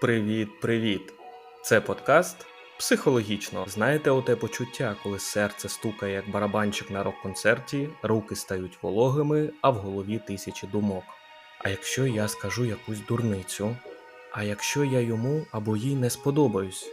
Привіт, привіт! Це подкаст психологічно. Знаєте оте почуття, коли серце стукає як барабанчик на рок-концерті, руки стають вологими, а в голові тисячі думок. А якщо я скажу якусь дурницю? А якщо я йому або їй не сподобаюсь?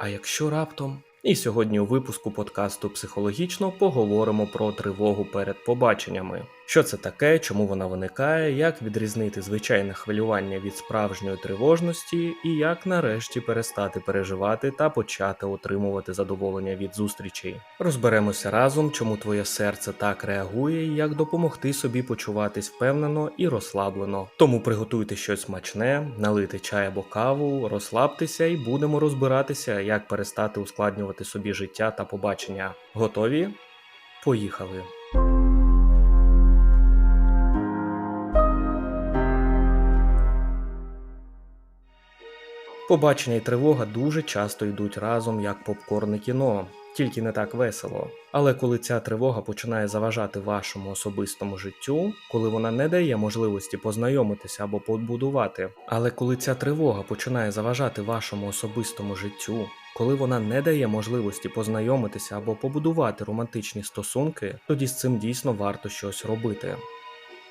А якщо раптом? І сьогодні у випуску подкасту психологічно поговоримо про тривогу перед побаченнями. Що це таке, чому вона виникає, як відрізнити звичайне хвилювання від справжньої тривожності, і як нарешті перестати переживати та почати отримувати задоволення від зустрічей. Розберемося разом, чому твоє серце так реагує, і як допомогти собі почуватись впевнено і розслаблено. Тому приготуйте щось смачне, налийте чай або каву, розслабтеся і будемо розбиратися, як перестати ускладнювати собі життя та побачення. Готові? Поїхали! Побачення і тривога дуже часто йдуть разом як попкорн і кіно, тільки не так весело. Але коли ця тривога починає заважати вашому особистому життю, коли вона не дає можливості познайомитися або побудувати, але коли ця тривога починає заважати вашому особистому життю, коли вона не дає можливості познайомитися або побудувати романтичні стосунки, тоді з цим дійсно варто щось робити.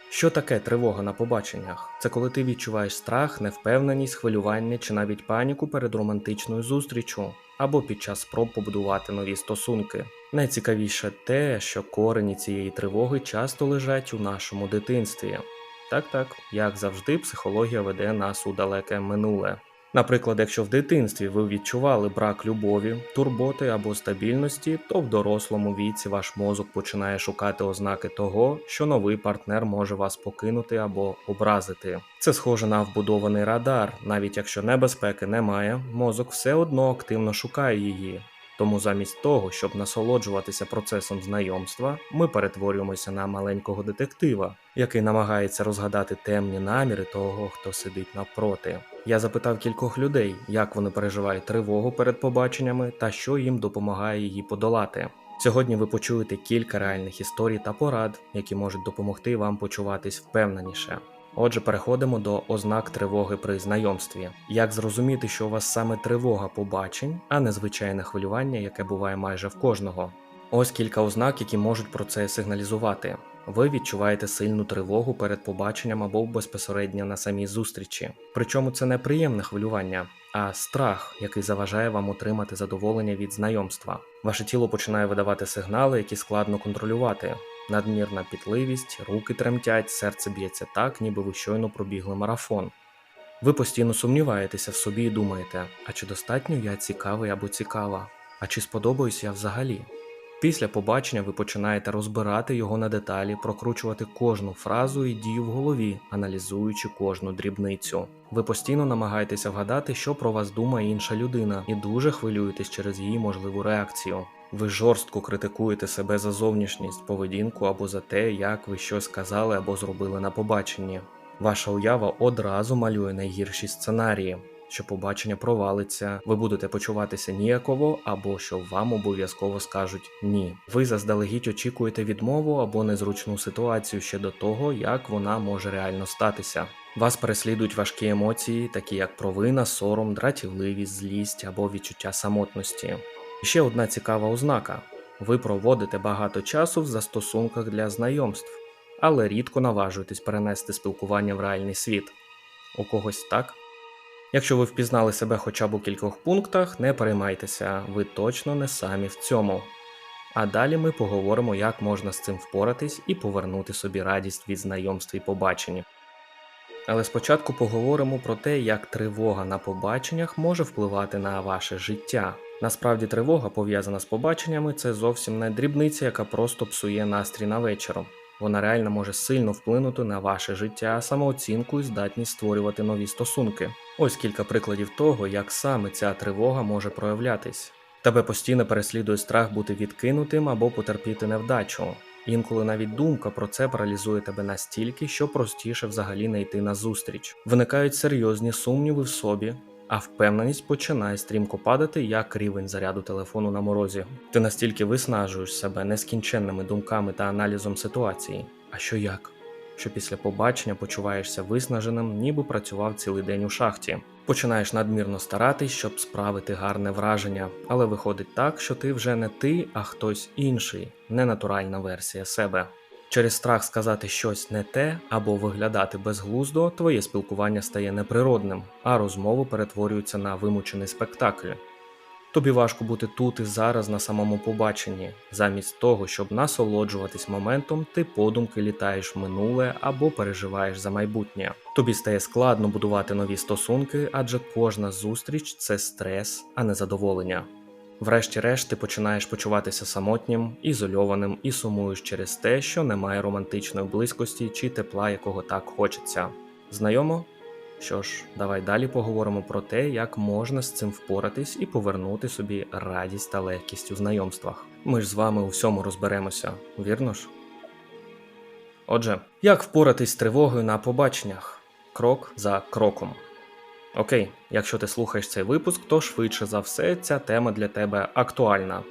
Що таке тривога на побаченнях? Це коли ти відчуваєш страх, невпевненість, хвилювання чи навіть паніку перед романтичною зустрічю або під час спроб побудувати нові стосунки. Найцікавіше те, що корені цієї тривоги часто лежать у нашому дитинстві. Так так, як завжди, психологія веде нас у далеке минуле. Наприклад, якщо в дитинстві ви відчували брак любові, турботи або стабільності, то в дорослому віці ваш мозок починає шукати ознаки того, що новий партнер може вас покинути або образити. Це схоже на вбудований радар, навіть якщо небезпеки немає, мозок все одно активно шукає її. Тому замість того, щоб насолоджуватися процесом знайомства, ми перетворюємося на маленького детектива, який намагається розгадати темні наміри того, хто сидить навпроти. Я запитав кількох людей, як вони переживають тривогу перед побаченнями та що їм допомагає її подолати. Сьогодні ви почуєте кілька реальних історій та порад, які можуть допомогти вам почуватись впевненіше. Отже, переходимо до ознак тривоги при знайомстві. Як зрозуміти, що у вас саме тривога побачень, а не звичайне хвилювання, яке буває майже в кожного? Ось кілька ознак, які можуть про це сигналізувати. Ви відчуваєте сильну тривогу перед побаченням або безпосередньо на самій зустрічі. Причому це не приємне хвилювання, а страх, який заважає вам отримати задоволення від знайомства. Ваше тіло починає видавати сигнали, які складно контролювати. Надмірна пітливість, руки тремтять, серце б'ється так, ніби ви щойно пробігли марафон. Ви постійно сумніваєтеся в собі і думаєте, а чи достатньо я цікавий або цікава, а чи сподобаюсь я взагалі? Після побачення ви починаєте розбирати його на деталі, прокручувати кожну фразу і дію в голові, аналізуючи кожну дрібницю. Ви постійно намагаєтеся вгадати, що про вас думає інша людина, і дуже хвилюєтесь через її можливу реакцію. Ви жорстко критикуєте себе за зовнішність, поведінку або за те, як ви щось сказали або зробили на побаченні. Ваша уява одразу малює найгірші сценарії, що побачення провалиться, ви будете почуватися ніяково, або що вам обов'язково скажуть ні. Ви заздалегідь очікуєте відмову або незручну ситуацію ще до того, як вона може реально статися. Вас переслідують важкі емоції, такі як провина, сором, дратівливість, злість або відчуття самотності. Ще одна цікава ознака: ви проводите багато часу в застосунках для знайомств, але рідко наважуєтесь перенести спілкування в реальний світ. У когось так. Якщо ви впізнали себе хоча б у кількох пунктах, не переймайтеся, ви точно не самі в цьому. А далі ми поговоримо, як можна з цим впоратись і повернути собі радість від знайомств і побачень. Але спочатку поговоримо про те, як тривога на побаченнях може впливати на ваше життя. Насправді, тривога, пов'язана з побаченнями, це зовсім не дрібниця, яка просто псує настрій на вечором. Вона реально може сильно вплинути на ваше життя, самооцінку і здатність створювати нові стосунки. Ось кілька прикладів того, як саме ця тривога може проявлятись. Тебе постійно переслідує страх бути відкинутим або потерпіти невдачу. Інколи навіть думка про це паралізує тебе настільки, що простіше взагалі не йти на зустріч. Виникають серйозні сумніви в собі, а впевненість починає стрімко падати, як рівень заряду телефону на морозі. Ти настільки виснажуєш себе нескінченними думками та аналізом ситуації. А що як? Що після побачення почуваєшся виснаженим, ніби працював цілий день у шахті. Починаєш надмірно старатись, щоб справити гарне враження, але виходить так, що ти вже не ти, а хтось інший, ненатуральна версія себе. Через страх сказати щось не те або виглядати безглуздо, твоє спілкування стає неприродним, а розмови перетворюються на вимучений спектакль. Тобі важко бути тут і зараз на самому побаченні. Замість того, щоб насолоджуватись моментом, ти подумки літаєш в минуле або переживаєш за майбутнє. Тобі стає складно будувати нові стосунки, адже кожна зустріч це стрес, а не задоволення. Врешті-решт ти починаєш почуватися самотнім, ізольованим і сумуєш через те, що немає романтичної близькості чи тепла, якого так хочеться. Знайомо? Що ж, давай далі поговоримо про те, як можна з цим впоратись і повернути собі радість та легкість у знайомствах. Ми ж з вами у всьому розберемося, вірно ж? Отже, як впоратись з тривогою на побаченнях? Крок за кроком. Окей, якщо ти слухаєш цей випуск, то швидше за все ця тема для тебе актуальна.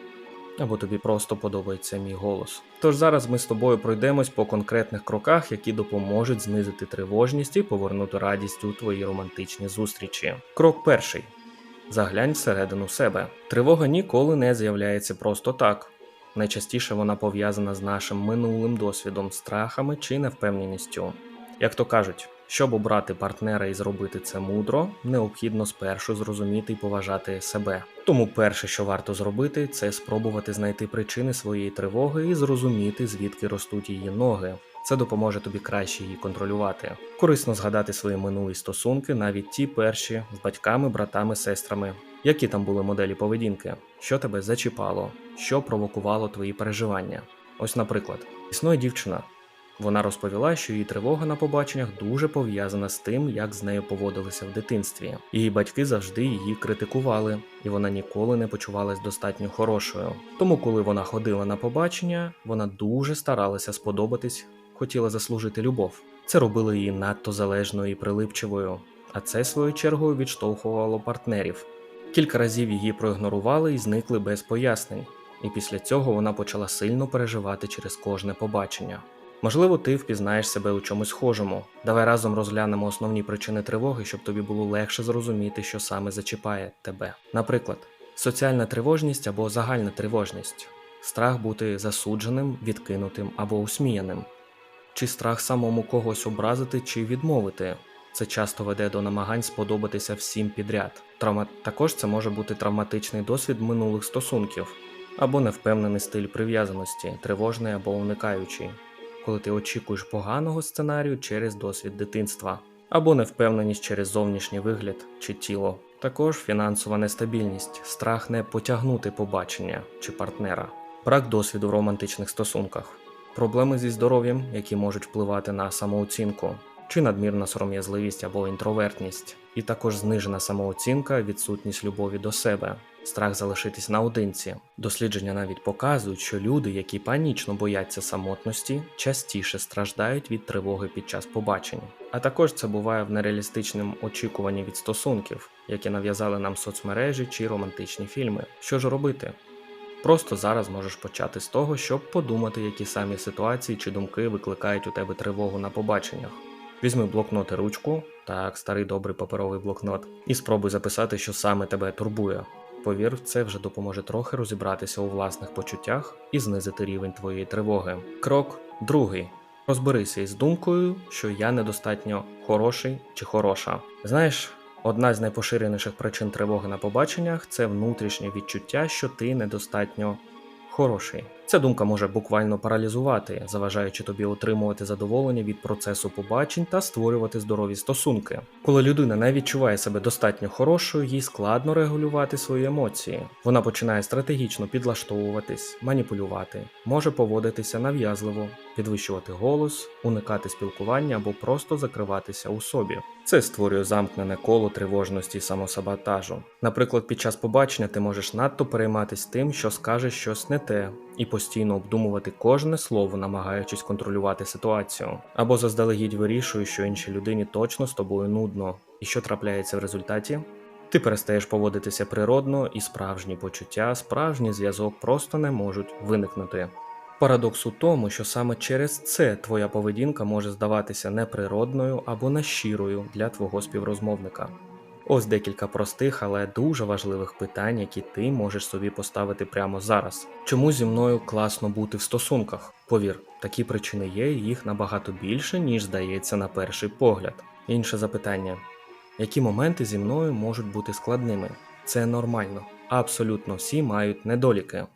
Або тобі просто подобається мій голос. Тож зараз ми з тобою пройдемось по конкретних кроках, які допоможуть знизити тривожність і повернути радість у твої романтичні зустрічі. Крок перший: заглянь всередину себе. Тривога ніколи не з'являється просто так. Найчастіше вона пов'язана з нашим минулим досвідом, страхами чи невпевненістю. Як то кажуть, щоб обрати партнера і зробити це мудро, необхідно спершу зрозуміти і поважати себе. Тому перше, що варто зробити, це спробувати знайти причини своєї тривоги і зрозуміти, звідки ростуть її ноги. Це допоможе тобі краще її контролювати. Корисно згадати свої минулі стосунки, навіть ті перші з батьками, братами, сестрами. Які там були моделі поведінки, що тебе зачіпало, що провокувало твої переживання? Ось, наприклад, існує дівчина. Вона розповіла, що її тривога на побаченнях дуже пов'язана з тим, як з нею поводилися в дитинстві. Її батьки завжди її критикували, і вона ніколи не почувалась достатньо хорошою. Тому, коли вона ходила на побачення, вона дуже старалася сподобатись, хотіла заслужити любов. Це робило її надто залежною і прилипчивою, а це свою чергою відштовхувало партнерів. Кілька разів її проігнорували і зникли без пояснень, і після цього вона почала сильно переживати через кожне побачення. Можливо, ти впізнаєш себе у чомусь схожому. Давай разом розглянемо основні причини тривоги, щоб тобі було легше зрозуміти, що саме зачіпає тебе. Наприклад, соціальна тривожність або загальна тривожність, страх бути засудженим, відкинутим або усміяним, чи страх самому когось образити чи відмовити. Це часто веде до намагань сподобатися всім підряд. Травма також це може бути травматичний досвід минулих стосунків або невпевнений стиль прив'язаності, тривожний або уникаючий коли ти очікуєш поганого сценарію через досвід дитинства, або невпевненість через зовнішній вигляд чи тіло. Також фінансова нестабільність, страх не потягнути побачення чи партнера, брак досвіду в романтичних стосунках, проблеми зі здоров'ям, які можуть впливати на самооцінку, чи надмірна сором'язливість або інтровертність, і також знижена самооцінка, відсутність любові до себе, страх залишитись наодинці. Дослідження навіть показують, що люди, які панічно бояться самотності, частіше страждають від тривоги під час побачень. А також це буває в нереалістичному очікуванні від стосунків, які нав'язали нам соцмережі чи романтичні фільми. Що ж робити? Просто зараз можеш почати з того, щоб подумати, які самі ситуації чи думки викликають у тебе тривогу на побаченнях. Візьми блокнот і ручку, так, старий добрий паперовий блокнот, і спробуй записати, що саме тебе турбує. Повір, це вже допоможе трохи розібратися у власних почуттях і знизити рівень твоєї тривоги. Крок другий. Розберися із думкою, що я недостатньо хороший чи хороша. Знаєш, одна з найпоширеніших причин тривоги на побаченнях це внутрішнє відчуття, що ти недостатньо хороший. Ця думка може буквально паралізувати, заважаючи тобі отримувати задоволення від процесу побачень та створювати здорові стосунки. Коли людина не відчуває себе достатньо хорошою, їй складно регулювати свої емоції. Вона починає стратегічно підлаштовуватись, маніпулювати, може поводитися нав'язливо, підвищувати голос, уникати спілкування або просто закриватися у собі. Це створює замкнене коло тривожності самосаботажу. Наприклад, під час побачення ти можеш надто перейматись тим, що скажеш щось не те, і постійно обдумувати кожне слово, намагаючись контролювати ситуацію, або заздалегідь вирішуєш, що іншій людині точно з тобою нудно, і що трапляється в результаті. Ти перестаєш поводитися природно, і справжні почуття, справжній зв'язок просто не можуть виникнути. Парадокс у тому, що саме через це твоя поведінка може здаватися неприродною або нещирою для твого співрозмовника. Ось декілька простих, але дуже важливих питань, які ти можеш собі поставити прямо зараз. Чому зі мною класно бути в стосунках? Повір, такі причини є, і їх набагато більше, ніж здається на перший погляд. Інше запитання: які моменти зі мною можуть бути складними? Це нормально. Абсолютно всі мають недоліки.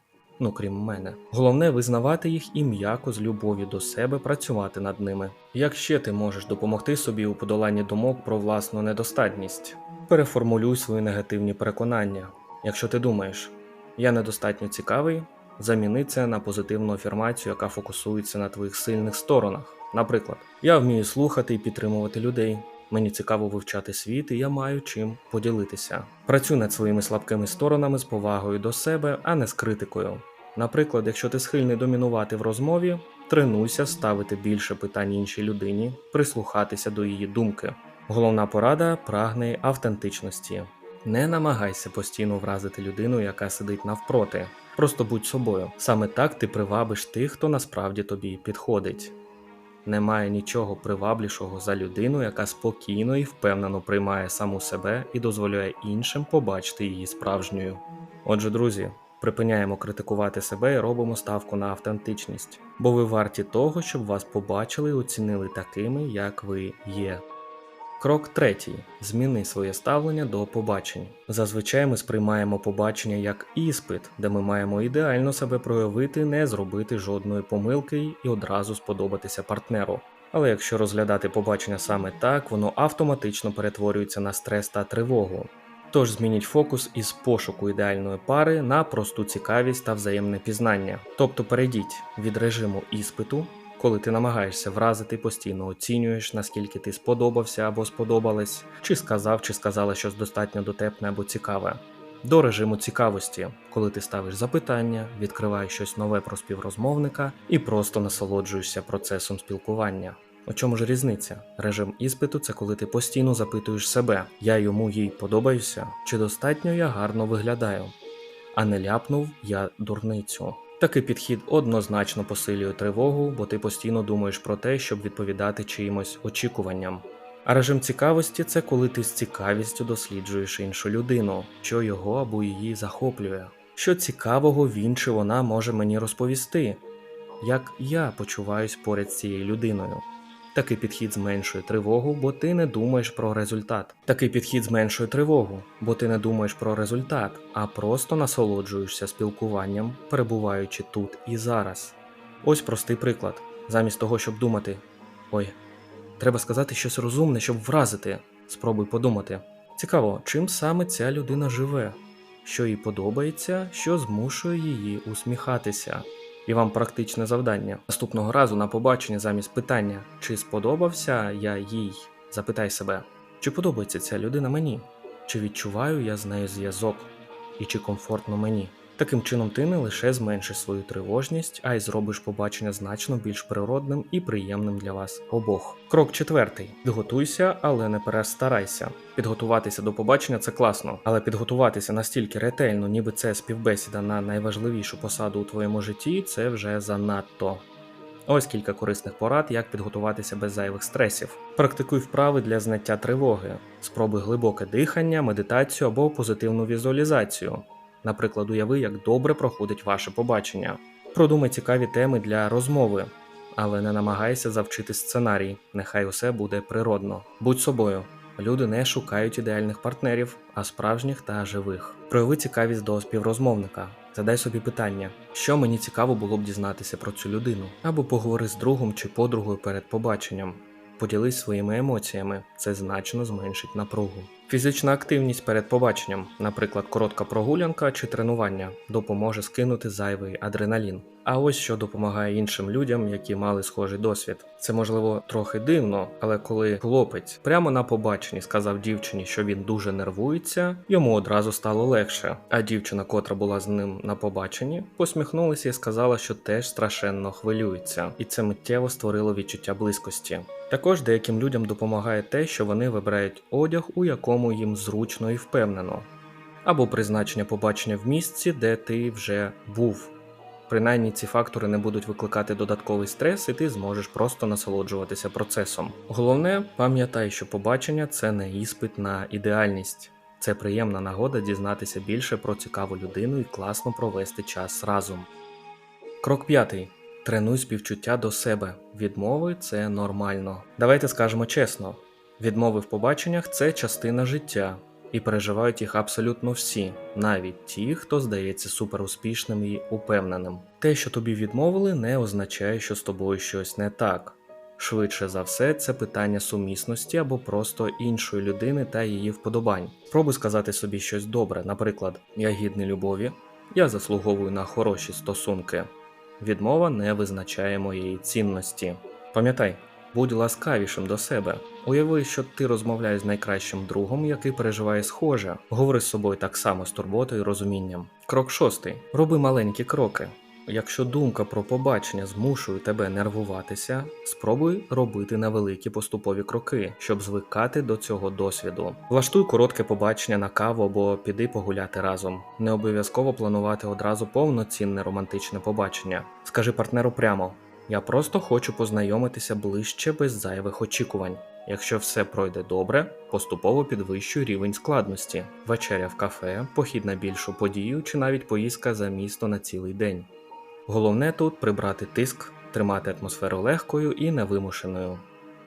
Ну, крім мене. Головне визнавати їх і м'яко з любов'ю до себе працювати над ними. Як ще ти можеш допомогти собі у подоланні думок про власну недостатність? Переформулюй свої негативні переконання. Якщо ти думаєш, я недостатньо цікавий, заміни це на позитивну афірмацію, яка фокусується на твоїх сильних сторонах. Наприклад, я вмію слухати і підтримувати людей. Мені цікаво вивчати світ, і я маю чим поділитися. Працюй над своїми слабкими сторонами з повагою до себе, а не з критикою. Наприклад, якщо ти схильний домінувати в розмові, тренуйся ставити більше питань іншій людині, прислухатися до її думки. Головна порада прагне автентичності. Не намагайся постійно вразити людину, яка сидить навпроти. Просто будь собою. Саме так ти привабиш тих, хто насправді тобі підходить. Немає нічого приваблішого за людину, яка спокійно і впевнено приймає саму себе і дозволяє іншим побачити її справжньою. Отже, друзі, припиняємо критикувати себе і робимо ставку на автентичність, бо ви варті того, щоб вас побачили і оцінили такими, як ви є. Крок третій: зміни своє ставлення до побачень. Зазвичай ми сприймаємо побачення як іспит, де ми маємо ідеально себе проявити, не зробити жодної помилки і одразу сподобатися партнеру. Але якщо розглядати побачення саме так, воно автоматично перетворюється на стрес та тривогу. Тож змініть фокус із пошуку ідеальної пари на просту цікавість та взаємне пізнання. Тобто перейдіть від режиму іспиту, коли ти намагаєшся вразити, постійно оцінюєш, наскільки ти сподобався або сподобалась, чи сказав, чи сказала щось достатньо дотепне або цікаве. До режиму цікавості, коли ти ставиш запитання, відкриваєш щось нове про співрозмовника і просто насолоджуєшся процесом спілкування. У чому ж різниця? Режим іспиту це коли ти постійно запитуєш себе, я йому їй подобаюся, чи достатньо я гарно виглядаю, а не ляпнув я дурницю. Такий підхід однозначно посилює тривогу, бо ти постійно думаєш про те, щоб відповідати чиїмось очікуванням. А режим цікавості це коли ти з цікавістю досліджуєш іншу людину, що його або її захоплює, що цікавого він чи вона може мені розповісти, як я почуваюсь поряд з цією людиною. Такий підхід зменшує тривогу, бо ти не думаєш про результат. Такий підхід зменшує тривогу, бо ти не думаєш про результат, а просто насолоджуєшся спілкуванням, перебуваючи тут і зараз. Ось простий приклад. Замість того, щоб думати: ой, треба сказати щось розумне, щоб вразити. Спробуй подумати. Цікаво, чим саме ця людина живе, що їй подобається, що змушує її усміхатися. І вам практичне завдання. Наступного разу на побачення замість питання, чи сподобався я їй, запитай себе, чи подобається ця людина мені, чи відчуваю я з нею зв'язок, і чи комфортно мені. Таким чином, ти не лише зменшиш свою тривожність, а й зробиш побачення значно більш природним і приємним для вас обох. Крок четвертий: підготуйся, але не перестарайся. Підготуватися до побачення це класно, але підготуватися настільки ретельно, ніби це співбесіда на найважливішу посаду у твоєму житті, це вже занадто. Ось кілька корисних порад, як підготуватися без зайвих стресів. Практикуй вправи для зняття тривоги, спробуй глибоке дихання, медитацію або позитивну візуалізацію. Наприклад, уяви, як добре проходить ваше побачення. Продумай цікаві теми для розмови, але не намагайся завчити сценарій, нехай усе буде природно. Будь собою. Люди не шукають ідеальних партнерів, а справжніх та живих. Прояви цікавість до співрозмовника. Задай собі питання, що мені цікаво було б дізнатися про цю людину, або поговори з другом чи подругою перед побаченням. Поділись своїми емоціями, це значно зменшить напругу. Фізична активність перед побаченням, наприклад, коротка прогулянка чи тренування, допоможе скинути зайвий адреналін. А ось що допомагає іншим людям, які мали схожий досвід. Це можливо трохи дивно, але коли хлопець прямо на побаченні сказав дівчині, що він дуже нервується, йому одразу стало легше. А дівчина, котра була з ним на побаченні, посміхнулася і сказала, що теж страшенно хвилюється, і це миттєво створило відчуття близькості. Також деяким людям допомагає те, що вони вибирають одяг, у якому їм зручно і впевнено, або призначення побачення в місці, де ти вже був. Принаймні ці фактори не будуть викликати додатковий стрес, і ти зможеш просто насолоджуватися процесом. Головне, пам'ятай, що побачення це не іспит на ідеальність. Це приємна нагода дізнатися більше про цікаву людину і класно провести час разом. Крок п'ятий. Тренуй співчуття до себе. Відмови це нормально. Давайте скажемо чесно: відмови в побаченнях це частина життя, і переживають їх абсолютно всі, навіть ті, хто здається суперуспішним і упевненим. Те, що тобі відмовили, не означає, що з тобою щось не так. Швидше за все, це питання сумісності або просто іншої людини та її вподобань. Пробуй сказати собі щось добре, наприклад, я гідний любові, я заслуговую на хороші стосунки. Відмова не визначає моєї цінності. Пам'ятай, будь ласкавішим до себе. Уяви, що ти розмовляєш з найкращим другом, який переживає схоже. Говори з собою так само з турботою і розумінням. Крок шостий. Роби маленькі кроки. Якщо думка про побачення змушує тебе нервуватися, спробуй робити невеликі поступові кроки, щоб звикати до цього досвіду. Влаштуй коротке побачення на каву або піди погуляти разом. Не обов'язково планувати одразу повноцінне романтичне побачення. Скажи партнеру прямо: я просто хочу познайомитися ближче без зайвих очікувань. Якщо все пройде добре, поступово підвищуй рівень складності: вечеря в кафе, похід на більшу подію чи навіть поїздка за місто на цілий день. Головне тут прибрати тиск, тримати атмосферу легкою і невимушеною.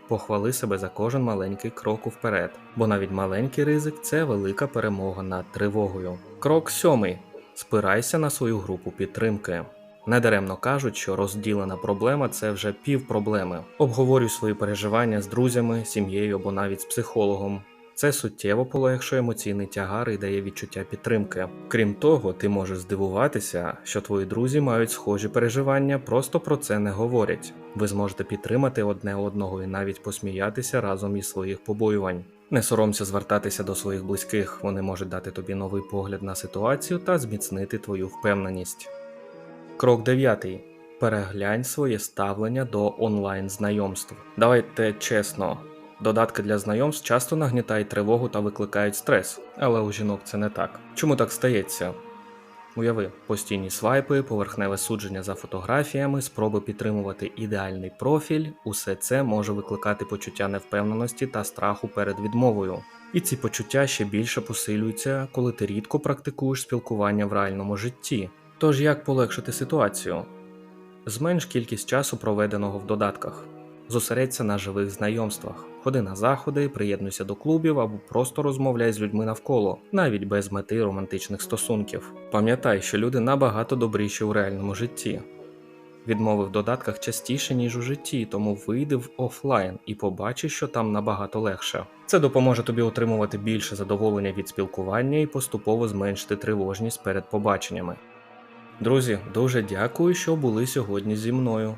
Похвали себе за кожен маленький крок вперед, бо навіть маленький ризик це велика перемога над тривогою. Крок сьомий. Спирайся на свою групу підтримки. Недаремно кажуть, що розділена проблема це вже пів проблеми. Обговорюй свої переживання з друзями, сім'єю або навіть з психологом. Це суттєво полегшує емоційний тягар і дає відчуття підтримки. Крім того, ти можеш здивуватися, що твої друзі мають схожі переживання, просто про це не говорять. Ви зможете підтримати одне одного і навіть посміятися разом із своїх побоювань. Не соромся звертатися до своїх близьких, вони можуть дати тобі новий погляд на ситуацію та зміцнити твою впевненість. Крок 9. Переглянь своє ставлення до онлайн знайомств. Давайте чесно. Додатки для знайомств часто нагнітають тривогу та викликають стрес, але у жінок це не так. Чому так стається? Уяви, постійні свайпи, поверхневе судження за фотографіями, спроби підтримувати ідеальний профіль, усе це може викликати почуття невпевненості та страху перед відмовою. І ці почуття ще більше посилюються, коли ти рідко практикуєш спілкування в реальному житті. Тож як полегшити ситуацію? Зменш кількість часу, проведеного в додатках. Зосередься на живих знайомствах, ходи на заходи, приєднуйся до клубів або просто розмовляй з людьми навколо, навіть без мети романтичних стосунків. Пам'ятай, що люди набагато добріші у реальному житті. Відмови в додатках частіше, ніж у житті, тому вийди в офлайн і побачиш, що там набагато легше. Це допоможе тобі отримувати більше задоволення від спілкування і поступово зменшити тривожність перед побаченнями. Друзі, дуже дякую, що були сьогодні зі мною.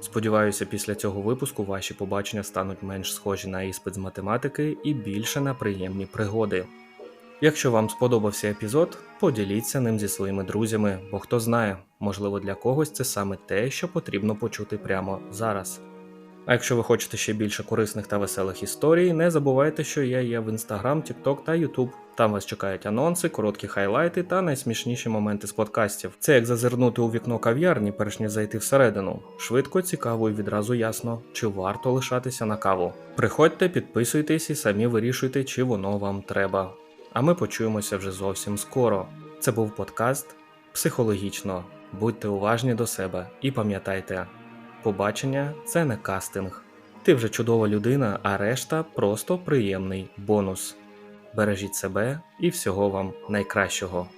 Сподіваюся, після цього випуску ваші побачення стануть менш схожі на іспит з математики і більше на приємні пригоди. Якщо вам сподобався епізод, поділіться ним зі своїми друзями, бо хто знає, можливо для когось це саме те, що потрібно почути прямо зараз. А якщо ви хочете ще більше корисних та веселих історій, не забувайте, що я є в Instagram, TikTok та YouTube. Там вас чекають анонси, короткі хайлайти та найсмішніші моменти з подкастів. Це як зазирнути у вікно кав'ярні, перш ніж зайти всередину. Швидко, цікаво і відразу ясно, чи варто лишатися на каву. Приходьте, підписуйтесь і самі вирішуйте, чи воно вам треба. А ми почуємося вже зовсім скоро. Це був подкаст психологічно. Будьте уважні до себе і пам'ятайте, побачення це не кастинг. Ти вже чудова людина, а решта просто приємний бонус. Бережіть себе і всього вам найкращого.